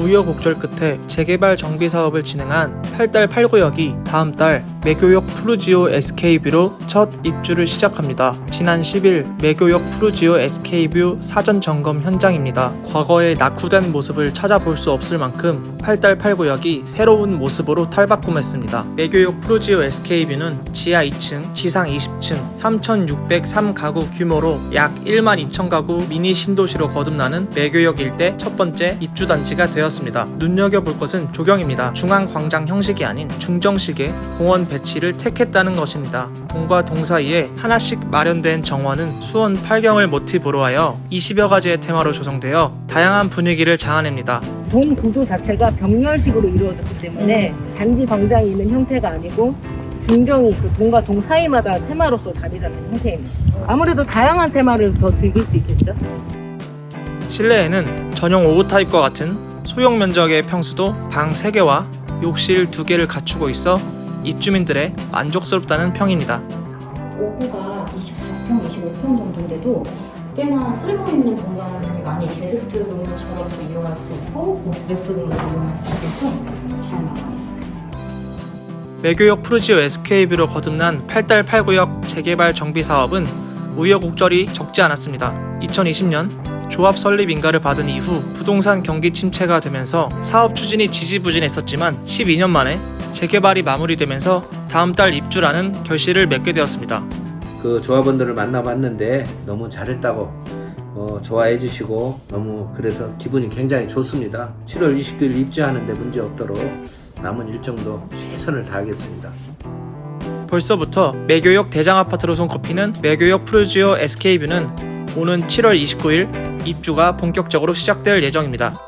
우여곡절 끝에 재개발 정비 사업을 진행한 8달 8구역이 다음 달 매교역 푸르지오 SK뷰로 첫 입주를 시작합니다. 지난 10일 매교역 푸르지오 SK뷰 사전 점검 현장입니다. 과거의 낙후된 모습을 찾아볼 수 없을 만큼 8달 8구역이 새로운 모습으로 탈바꿈했습니다. 매교역 푸르지오 SK뷰는 지하 2층, 지상 20층, 3,603가구 규모로 약 1만 2천 가구 미니 신도시로 거듭나는 매교역 일대 첫 번째 입주 단지가 되었습니다. 눈여겨볼 것은 조경입니다. 중앙 광장 형식이 아닌 중정식의 공원 배 치를 택했다는 것입니다. 동과 동 사이에 하나씩 마련된 정원은 수원 팔경을 모티브로 하여 20여 가지의 테마로 조성되어 다양한 분위기를 자아냅니다. 동 구조 자체가 병렬식으로 이루어졌기 때문에 단지 광장이 있는 형태가 아니고 중정이 그 동과 동 사이마다 테마로서 자리 잡는 형태입니다. 아무래도 다양한 테마를 더 즐길 수 있겠죠. 실내에는 전용 5구 타입과 같은 소형 면적의 평수도 방 3개와 욕실 2개를 갖추고 있어 입주민들의 만족스럽다는 평입니다. 5구가 24평, 25평 정도인데도 꽤나 쓸모있는 공간이 많이 게스트룸처럼도 이용할 수 있고 뭐 드레스룸으로 이용할 수 있게끔 잘 나와 있어요. 매교역 푸르지오 SK뷰로 거듭난 8달 8구역 재개발 정비 사업은 우여곡절이 적지 않았습니다. 2020년 조합 설립 인가를 받은 이후 부동산 경기 침체가 되면서 사업 추진이 지지부진했었지만 12년 만에 재개발이 마무리되면서 다음 달 입주라는 결실을 맺게 되었습니다. 그 조합원들을 만나봤는데 너무 잘했다고 어, 좋아해 주시고 너무 그래서 기분이 굉장히 좋습니다. 7월 29일 입주하는데 문제 없도록 남은 일정도 최선을 다하겠습니다. 벌써부터 매교역 대장 아파트로 손꼽히는 매교역 푸르지오 SK뷰는 오는 7월 29일 입주가 본격적으로 시작될 예정입니다.